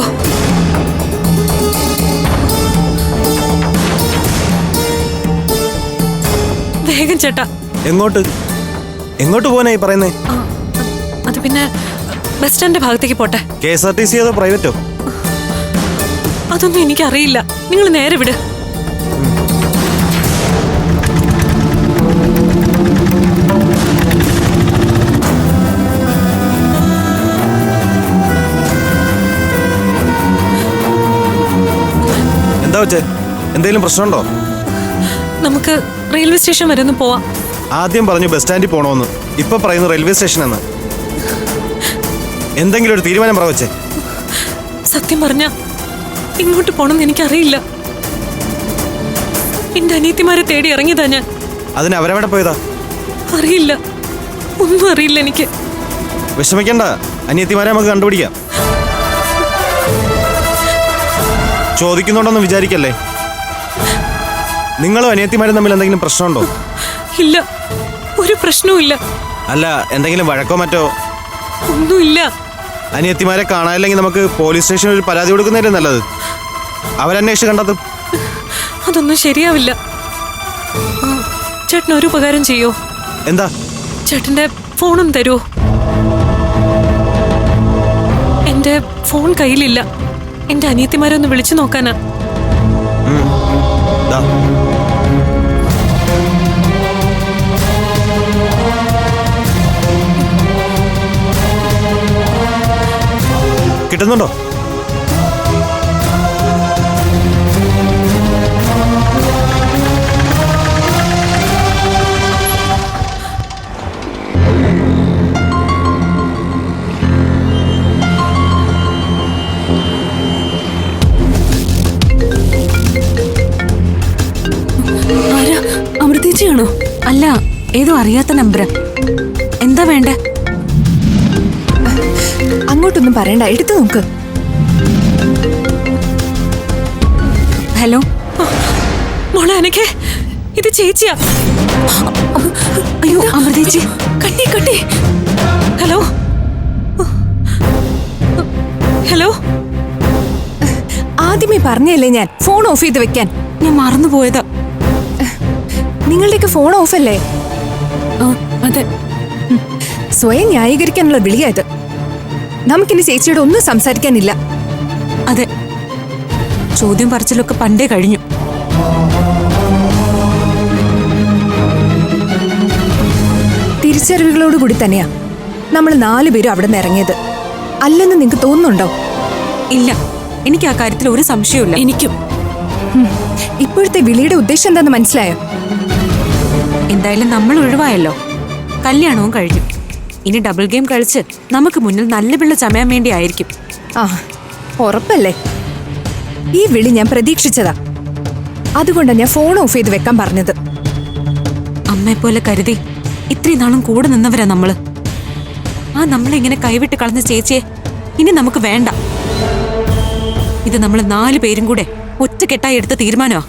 പൊക്കോ വേഗം ചേട്ടാ. എങ്ങോട്ട്? എങ്ങോട്ട് പോകാനായി പറയുന്നേ? അത് പിന്നെ ബസ് സ്റ്റാൻഡിന്റെ ഭാഗത്തേക്ക് പോട്ടെ. K S R T C അതോ പ്രൈവറ്റോ? അതൊന്നും എനിക്കറിയില്ല. നിങ്ങൾ നേരെ വിട്. എന്താ വെച്ചേ എന്തെങ്കിലും പ്രശ്നമുണ്ടോ? നമുക്ക് റെയിൽവേ സ്റ്റേഷൻ വരെ ഒന്ന് പോവാം. ആദ്യം പറഞ്ഞു ബസ് സ്റ്റാൻഡിൽ പോകണമെന്ന് ഇപ്പൊ പറയുന്നു റെയിൽവേ സ്റ്റേഷൻ എന്ന് എന്തെങ്കിലും ഒരു തീരുമാനം പറ വെച്ചേ. സത്യം പറഞ്ഞ ഇങ്ങോട്ട് പോണെന്ന് എനിക്കറിയില്ല. എന്റെ അനിയത്തിമാരെ തേടി ഇറങ്ങിയതാ ഞാൻ. അതിന് അവരവിടെ പോയതാ? അറിയില്ല. ഒന്നും അറിയില്ല എനിക്ക്. വിഷമിക്കണ്ട. അനിയത്തിമാരെ നമുക്ക് കണ്ടുപിടിക്കാം. ചോദിക്കുന്നുണ്ടെന്ന് വിചാരിക്കല്ലേ? നിങ്ങളും അനിയത്തിമാരും തമ്മിൽ എന്തെങ്കിലും പ്രശ്നമുണ്ടോ? ഇല്ല. ഒരു പ്രശ്നവും ഇല്ല. അല്ല എന്തെങ്കിലും വഴക്കോ മറ്റോ? ഒന്നുമില്ല. അനിയത്തിമാരെ കാണാനില്ലെങ്കിൽ നമുക്ക് പോലീസ് സ്റ്റേഷനിൽ ഒരു പരാതി കൊടുക്കുന്നതിലും നല്ലത്. അവരന്വേഷിച്ച് കണ്ടത്? അതൊന്നും ശരിയാവില്ല. ചേട്ടൻ ഒരു ഉപകാരം ചെയ്യോ? എന്താ? ചേട്ടന്റെ ഫോണും തരുമോ എന്റെ ഫോൺ കയ്യിലില്ല. എന്റെ അനിയത്തിമാരെ ഒന്ന് വിളിച്ചു നോക്കാനാ. കിട്ടുന്നുണ്ടോ? ഏതോ അറിയാത്ത നമ്പർ എന്താ വേണ്ട? അങ്ങോട്ടൊന്നും പറയണ്ട എടുത്തു നോക്ക്. ഹലോ? മോളെ അനക്കേ ഇത് ചേച്ചിയാ. അയ്യോ അമൃതേച്ചി കട്ടി കട്ടി. ഹലോ? ഹലോ? ആദ്യമേ പറഞ്ഞല്ലേ ഞാൻ ഫോൺ ഓഫ് ചെയ്ത് വെക്കാൻ. ഞാൻ മറന്നുപോയതാ. നിങ്ങളുടെയൊക്കെ ഫോൺ ഓഫ് അല്ലേ? ആ, അതെ. സ്വയം ന്യായീകരിക്കാനുള്ള വിളിയായത്. നമുക്കിനി ചേച്ചിയോട് ഒന്നും സംസാരിക്കാനില്ല. അതെ. ചോദ്യം പറച്ചിലൊക്കെ പണ്ടേ കഴിഞ്ഞു. തിരിച്ചറിവുകളോടുകൂടി തന്നെയാ നമ്മൾ നാലുപേരും അവിടെ നിന്ന് ഇറങ്ങിയത്. അല്ലെന്ന് നിങ്ങൾക്ക് തോന്നുന്നുണ്ടോ? ഇല്ല. എനിക്ക് ആ കാര്യത്തിൽ ഒരു സംശയമില്ല എനിക്കും. ഇപ്പോഴത്തെ വിളിയുടെ ഉദ്ദേശം എന്താണെന്ന് മനസ്സിലായോ? എന്തായാലും നമ്മൾ ഒഴിവായല്ലോ. കല്യാണവും കഴിഞ്ഞു. ഇനി ഡബിൾ ഗെയിം കഴിച്ച് നമുക്ക് മുന്നിൽ നല്ല പിള്ള ചമയാൻ വേണ്ടി ആയിരിക്കും ആ ഉറപ്പല്ലേ? ഈ വിളി ഞാൻ പ്രതീക്ഷിച്ചതാ. അതുകൊണ്ടാണ് ഞാൻ ഫോൺ ഓഫ് ചെയ്ത് വെക്കാൻ പറഞ്ഞത്. അമ്മയെ പോലെ കരുതി ഇത്രയും നാളും കൂടെ നിന്നവരാ നമ്മൾ. ആ നമ്മളിങ്ങനെ കൈവിട്ട് കളഞ്ഞ ചേച്ചിയെ ഇനി നമുക്ക് വേണ്ട. ഇത് നമ്മൾ നാല് പേരും കൂടെ ഒറ്റക്കെട്ടായി എടുത്ത തീരുമാനമാ.